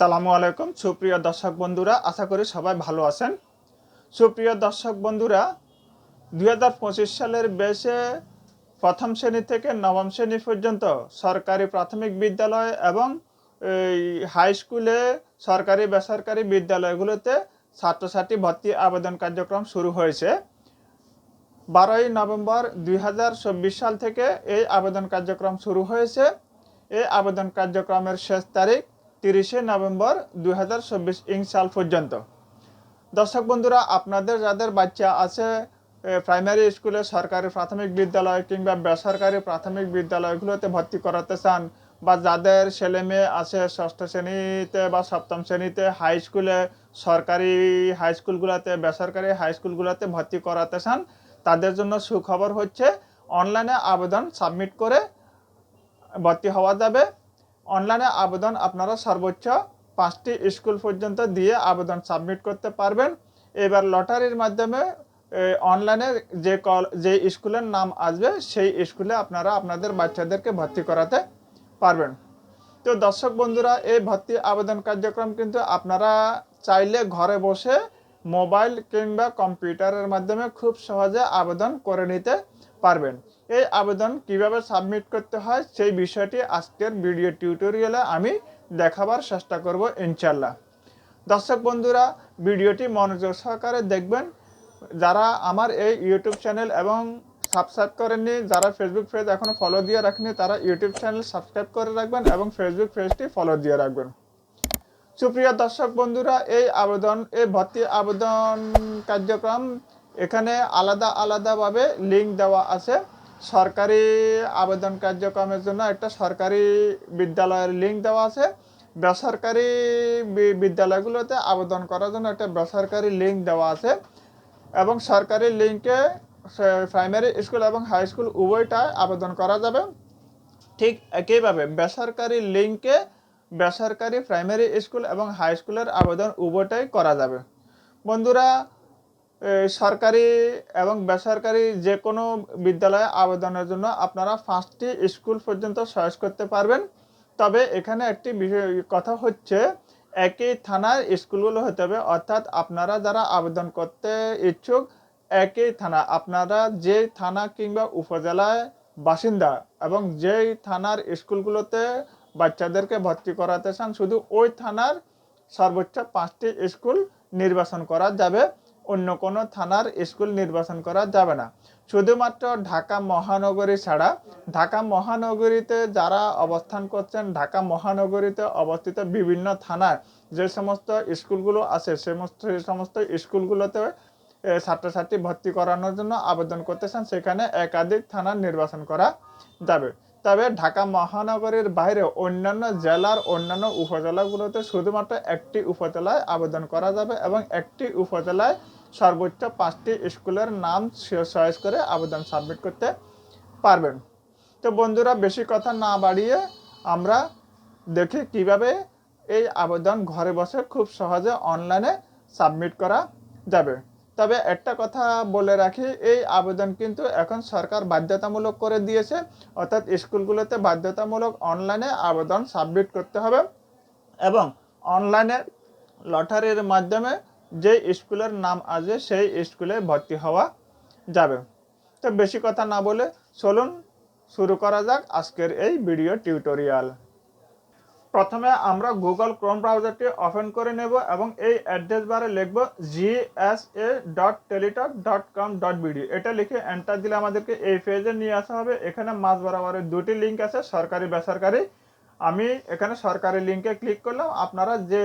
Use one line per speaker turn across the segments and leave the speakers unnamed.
সালামু আলাইকুম, সুপ্রিয় দর্শক বন্ধুরা, আশা করি সবাই ভালো আছেন। সুপ্রিয় দর্শক বন্ধুরা, দুই হাজার পঁচিশ সালের বেশে প্রথম শ্রেণি থেকে নবম শ্রেণি পর্যন্ত সরকারি প্রাথমিক বিদ্যালয় এবং হাই স্কুলে সরকারি, বেসরকারি বিদ্যালয়গুলোতে ছাত্রছাত্রী ভর্তি আবেদন কার্যক্রম শুরু হয়েছে। বারোই নভেম্বর দুই হাজার চব্বিশ সাল থেকে এই আবেদন কার্যক্রম শুরু হয়েছে। এই আবেদন কার্যক্রমের শেষ তারিখ তিরিশে নভেম্বর দু হাজার চব্বিশ ইং সাল পর্যন্ত। দর্শক বন্ধুরা, আপনাদের যাদের বাচ্চা আছে প্রাইমারি স্কুলে সরকারি প্রাথমিক বিদ্যালয় কিংবা বেসরকারি প্রাথমিক বিদ্যালয়গুলোতে ভর্তি করাতে চান বা যাদের ছেলে মেয়ে আছে ষষ্ঠ শ্রেণীতে বা সপ্তম শ্রেণীতে হাই স্কুলে সরকারি হাই স্কুলগুলোতে বেসরকারি হাই স্কুলগুলোতে ভর্তি করাতে চান, তাদের জন্য সুখবর হচ্ছে অনলাইনে আবেদন সাবমিট করে ভর্তি হওয়া যাবে। অনলাইনে আবেদন আপনারা সর্বোচ্চ পাঁচটি স্কুল পর্যন্ত দিয়ে আবেদন সাবমিট করতে পারবেন। এবার লটারির মাধ্যমে অনলাইনে যে কল, যে স্কুলের নাম আসবে, সেই স্কুলে আপনারা আপনাদের বাচ্চাদেরকে ভর্তি করাতে পারবেন। তো দর্শক বন্ধুরা, এই ভর্তি আবেদন কার্যক্রম কিন্তু আপনারা চাইলে ঘরে বসে মোবাইল কিংবা কম্পিউটারের মাধ্যমে খুব সহজে আবেদন করে নিতে পারবেন। এই আবেদন কীভাবে সাবমিট করতে হয় সেই বিষয়টি আজকের ভিডিও টিউটোরিয়ালে আমি দেখাবার চেষ্টা করব ইনশাল্লাহ দর্শক বন্ধুরা, ভিডিওটি মনোযোগ সহকারে দেখবেন। যারা আমার এই ইউটিউব চ্যানেল এবং সাবস্ক্রাইব করেননি, যারা ফেসবুক পেজ এখনও ফলো দিয়ে রাখেনি তারা ইউটিউব চ্যানেল সাবস্ক্রাইব করে রাখবেন এবং ফেসবুক পেজটি ফলো দিয়ে রাখবেন। সুপ্রিয় দর্শক বন্ধুরা, এই আবেদন, এই ভর্তি আবেদন কার্যক্রম এখানে আলাদা আলাদাভাবে লিঙ্ক দেওয়া আছে। সরকারি আবেদন কার্যক্রমের জন্য একটা সরকারি বিদ্যালয়ের লিঙ্ক দেওয়া আছে। বেসরকারি বিদ্যালয়গুলোতে আবেদন করার জন্য একটা বেসরকারি লিঙ্ক দেওয়া আছে এবং সরকারি লিঙ্কে প্রাইমারি স্কুল এবং হাই স্কুল উভয়টায় আবেদন করা যাবে। ঠিক একইভাবে বেসরকারি লিঙ্কে বেসরকারি প্রাইমারি স্কুল এবং হাই স্কুলের আবেদন উভয়টাই করা যাবে। বন্ধুরা সরকারি এবং বেসরকারি যে কোনো বিদ্যালয়ে আবেদনের জন্য আপনারা পাঁচটি স্কুল পর্যন্ত চয়েস করতে পারবেন। তবে এখানে একটি বিষয়, কথা হচ্ছে, একই থানার স্কুলগুলো হতে হবে। অর্থাৎ আপনারা যারা আবেদন করতে ইচ্ছুক, একই থানা। আপনারা যে থানা কিংবা উপজেলায় বাসিন্দা এবং যেই থানার স্কুলগুলোতে বাচ্চাদেরকে ভর্তি করাতে চান, শুধু ওই থানার সর্বোচ্চ পাঁচটি স্কুল নির্বাচন করা যাবে। অন্য কোনো থানার স্কুল নির্বাচন করা যাবে না। শুধুমাত্র ঢাকা মহানগরী ছাড়া ঢাকা মহানগরীতে যারা অবস্থান করছেন, ঢাকা মহানগরীতে অবস্থিত বিভিন্ন থানার যে সমস্ত স্কুলগুলো আছে সমস্ত সেই সমস্ত স্কুলগুলোতে ছাত্রছাত্রী ভর্তি করানোর জন্য আবেদন করতে চান সেখানে একাধিক থানার নির্বাচন করা যাবে। তবে ঢাকা মহানগরীর বাইরে অন্যান্য জেলার অন্যান্য উপজেলাগুলোতে শুধুমাত্র একটি উপজেলায় আবেদন করা যাবে এবং একটি উপজেলায় সর্বোচ্চ পাঁচটি স্কুলের নাম চয়েস করে আবেদন সাবমিট করতে পারবেন। তো বন্ধুরা, বেশি কথা না বাড়িয়ে আমরা দেখি কীভাবে এই আবেদন ঘরে বসে খুব সহজে অনলাইনে সাবমিট করা যাবে। তবে একটা কথা বলে রাখি, এই আবেদন কিন্তু এখন সরকার বাধ্যতামূলক করে দিয়েছে, অর্থাৎ স্কুলগুলোতে বাধ্যতামূলক অনলাইনে আবেদন সাবমিট করতে হবে এবং অনলাইনে লটারির মাধ্যমে যে স্কুলের নাম আছে, সেই স্কুলে ভর্তি হওয়া যাবে। তো বেশি কথা না বলে চলুন শুরু করা যাক আজকের এই ভিডিও টিউটোরিয়াল। প্রথমে আমরা গুগল ক্রোম ব্রাউজারটি ওপেন করে নেব এবং এই অ্যাড্রেস বারে লিখব GSA dot Teletalk dot com dot BD এটা লিখে এন্টার দিলে আমাদেরকে এই পেজে নিয়ে আসা হবে। এখানে মাঝ বরাবরের দুটি লিঙ্ক আছে সরকারি বেসরকারি আমি এখানে সরকারি লিঙ্কে ক্লিক করলাম, আপনারা যে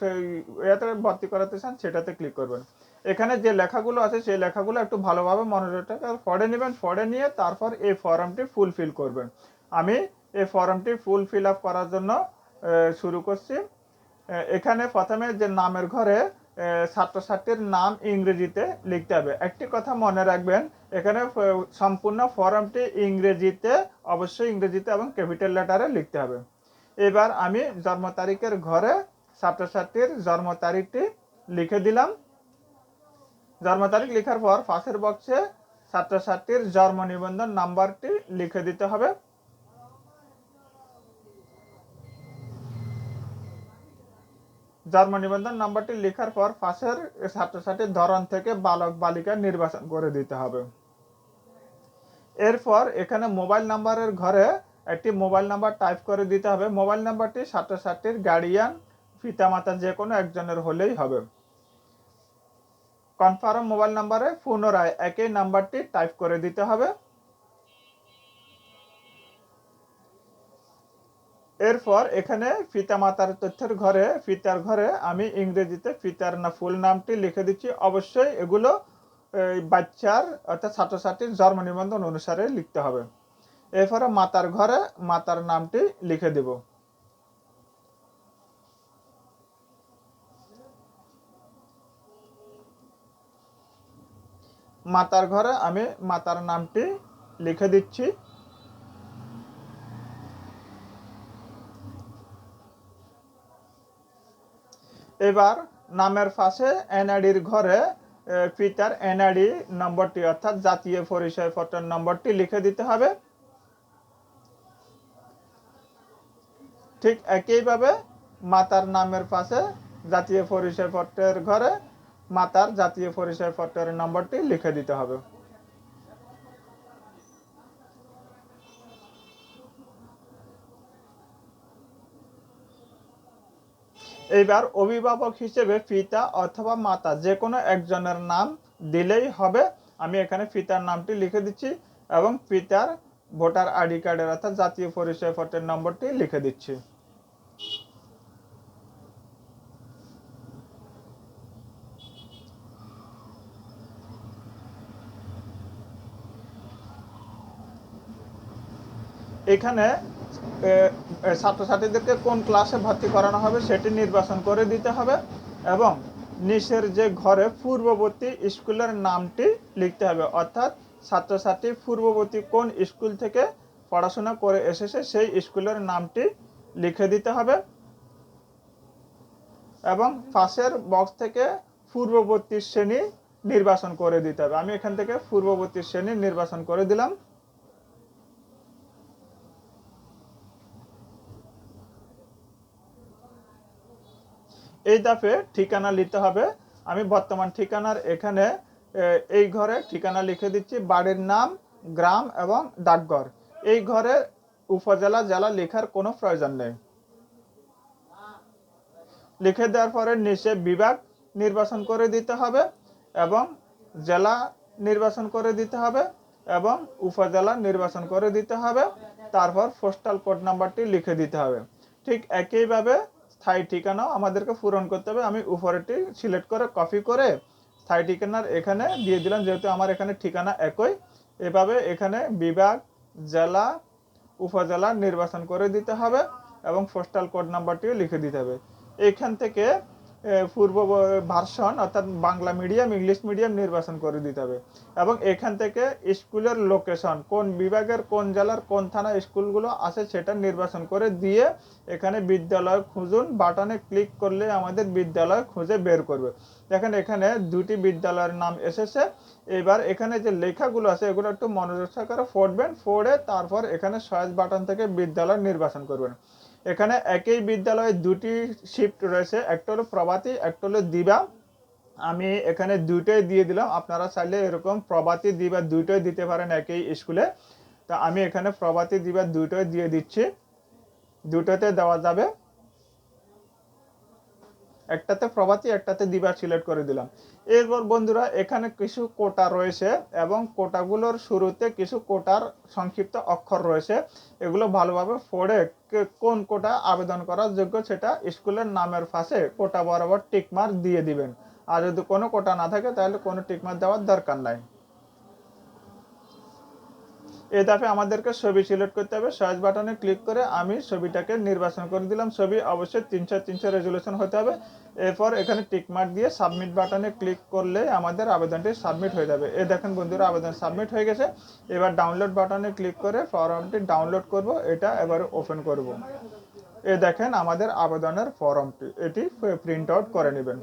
সেই ইয়েতে ভর্তি করাতে চান সেটাতে ক্লিক করবেন। এখানে যে লেখাগুলো আছে সেই লেখাগুলো একটু ভালোভাবে মনোযোগটা ফরে নেবেন ফরে নিয়ে তারপর এই ফর্মটি ফুলফিল করবেন। আমি এই ফর্মটি ফুল ফিল আপ করার জন্য শুরু করছি। এখানে প্রথমে যে নামের ঘরে ছাত্রছাত্রীর নাম ইংরেজিতে লিখতে হবে। একটি কথা মনে রাখবেন, এখানে সম্পূর্ণ ফর্মটি ইংরেজিতে, অবশ্যই ইংরেজিতে এবং ক্যাপিটাল লেটারে লিখতে হবে। এবার আমি জন্ম তারিখের ঘরে ছাত্রছাত্রীর জন্ম তারিখটি লিখে দিলাম। জন্ম তারিখ লেখার পর পাশের বক্সে ছাত্রছাত্রীর জন্ম নিবন্ধন নাম্বারটি লিখে দিতে হবে। জন্ম নিবন্ধন নাম্বারটি লেখার পর পাশের ছাত্রছাত্রীর ধরন থেকে বালক বালিকা নির্বাচন করে দিতে হবে। এরপর এখানে মোবাইল নাম্বারের ঘরে একটি মোবাইল নাম্বার টাইপ করে দিতে হবে। মোবাইল নাম্বারটি ছাত্রছাত্রীর গার্ডিয়ান, পিতামাতা যে কোনো একজনের হলেই হবে। কনফার্ম মোবাইল নাম্বারে পুনরায় একই নাম্বারটি টাইপ করে দিতে হবে। এরপর এখানে পিতা মাতার তথ্যের ঘরে, পিতার ঘরে আমি ইংরেজিতে পিতার না ফুল নামটি লিখে দিচ্ছি। অবশ্যই এগুলো বাচ্চার অর্থাৎ ছাত্রছাত্রীর জন্ম নিবন্ধন অনুসারে লিখতে হবে। এরপরে মাতার ঘরে মাতার নামটি লিখে দেব। মাতার ঘরে আমি মাতার নামটি লিখে দিচ্ছি। এবার নামের পাশে এনআইডির ঘরে পিতার এনআইডি নম্বরটি, অর্থাৎ জাতীয় পরিচয়পত্রের নম্বরটি লিখে দিতে হবে। ঠিক একইভাবে মাতার নামের পাশে জাতীয় পরিচয়পত্রের ঘরে মাতার জাতীয় পরিচয়পত্রের নম্বরটি লিখে দিতে হবে। এইবার অভিভাবক হিসেবে পিতা অথবা মাতা যে কোনো একজনের নাম দিলেই হবে। আমি এখানে পিতার নামটি লিখে দিচ্ছি এবং পিতার ভোটার আইডি কার্ডের অর্থাৎ জাতীয় পরিচয়পত্রের নম্বরটি লিখে দিচ্ছি। এখানে ছাত্রছাত্রীদেরকে কোন ক্লাসে ভর্তি করানো হবে সেটি নির্বাচন করে দিতে হবে এবং নিচের যে ঘরে পূর্ববর্তী স্কুলের নামটি লিখতে হবে। অর্থাৎ ছাত্রছাত্রী পূর্ববর্তী কোন স্কুল থেকে পড়াশোনা করে এসেছে সেই স্কুলের নামটি লিখে দিতে হবে এবং পাশের বক্স থেকে পূর্ববর্তী শ্রেণি নির্বাচন করে দিতে হবে। আমি এখান থেকে পূর্ববর্তী শ্রেণি নির্বাচন করে দিলাম। এই ধাপে ঠিকানা নিতে হবে। আমি বর্তমান ঠিকানার এখানে এই ঘরে ঠিকানা লিখে দিচ্ছি, বাড়ির নাম, গ্রাম এবং ডাকঘর। এই ঘরে উপজেলা, জেলা লেখার কোনো প্রয়োজন নেই। লিখে দেওয়ার পরে নিচে বিভাগ নির্বাচন করে দিতে হবে এবং জেলা নির্বাচন করে দিতে হবে এবং উপজেলা নির্বাচন করে দিতে হবে। তারপর পোস্টাল কোড নাম্বারটি লিখে দিতে হবে। ঠিক একইভাবে স্থায়ী ঠিকানাও আমাদেরকে পূরণ করতে হবে। আমি উপরেরটি সিলেক্ট করে কপি করে স্থায়ী ঠিকানার এখানে দিয়ে দিলাম, যেহেতু আমার এখানে ঠিকানা একই। এভাবে এখানে বিভাগ, জেলা, উপজেলা নির্বাচন করে দিতে হবে এবং পোস্টাল কোড নাম্বারটিও লিখে দিতে হবে। এখান থেকে পূর্ব ভার্সন, অর্থাৎ বাংলা মিডিয়াম, ইংলিশ মিডিয়াম নির্বাচন করে দিতে হবে। এবং এখান থেকে স্কুলের লোকেশন, কোন বিভাগের, কোন জেলার, কোন থানা স্কুলগুলো আছে সেটা নির্বাচন করে দিয়ে এখানে বিদ্যালয় খুঁজুন, বাটনে ক্লিক করলে আমাদের বিদ্যালয় খুঁজে বের করবে। দেখেন এখানে দুটি বিদ্যালয়ের নাম এসেছে। এবার এখানে যে লেখাগুলো আছে, এগুলো একটু মনোযোগ সহকারে পড়বেন ফোড়ে তারপর এখানে সয়েজ বাটন থেকে বিদ্যালয় নির্বাচন করবেন। এখানে একই বিদ্যালয়ে দুটি শিফট রয়েছে, একটা হলো প্রভাতী, একটা হলো দিবা। আমি এখানে দুইটাই দিয়ে দিলাম, আপনারা চাইলে এরকম প্রভাতী, দিবা দুইটাই দিতে পারেন একই স্কুলে। তা আমি এখানে প্রভাতী, দিবা দুইটাই দিয়ে দিচ্ছি দুটোতে দেওয়া যাবে। একটাতে প্রভাতী, একটাতে দিবা সিলেক্ট করে দিলাম। এরপর বন্ধুরা, এখানে কিছু কোটা রয়েছে এবং কোটাগুলোর শুরুতে কিছু কোটার সংক্ষিপ্ত অক্ষর রয়েছে। এগুলো ভালোভাবে পড়ে কোন কোটা আবেদন করার যোগ্য সেটা স্কুলের নামের ফাঁসে কোটা বরাবর টিকমার্ক দিয়ে দিবেন। আর যদি কোনো কোটা না থাকে, তাহলে কোনো টিকমার্ক দেওয়ার দরকার নাই। এই ধাপে আমাদেরকে ছবি সিলেক্ট করতে হবে। সয়েজ বাটনে ক্লিক করে আমি ছবিটাকে নির্বাচন করে দিলাম। ছবি অবশ্যই তিনশো তিনশো রেজুলেশন হতে হবে। এরপর এখানে টিকমার্ক দিয়ে সাবমিট বাটনে ক্লিক করলে আমাদের আবেদনটি সাবমিট হয়ে যাবে। এ দেখেন বন্ধুরা, আবেদন সাবমিট হয়ে গেছে। এবার ডাউনলোড বাটনে ক্লিক করে ফর্মটি ডাউনলোড করব। এটা এবার ওপেন করব। এ দেখেন আমাদের আবেদনের ফর্মটি। এটি প্রিন্ট আউট করে নেবেন।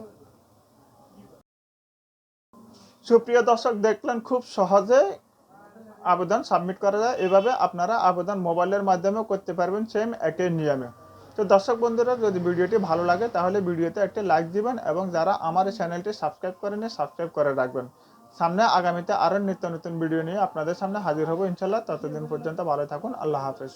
সুপ্রিয় দর্শক, দেখলেন খুব সহজে আবেদন সাবমিট করা যায়। এভাবে আপনারা আবেদন মোবাইলের মাধ্যমে করতে পারবেন সেম একই নিয়মে। তো দর্শক বন্ধুরা, যদি ভিডিওটি ভালো লাগে, তাহলে ভিডিওতে একটি লাইক দিবেন এবং যারা আমার এই চ্যানেলটি সাবস্ক্রাইব করেনি সাবস্ক্রাইব করে রাখবেন। সামনে আগামীতে আরও নিত্য নতুন ভিডিও নিয়ে আপনাদের সামনে হাজির হব ইনশাল্লাহ ততদিন পর্যন্ত ভালো থাকুন। আল্লাহ হাফেজ।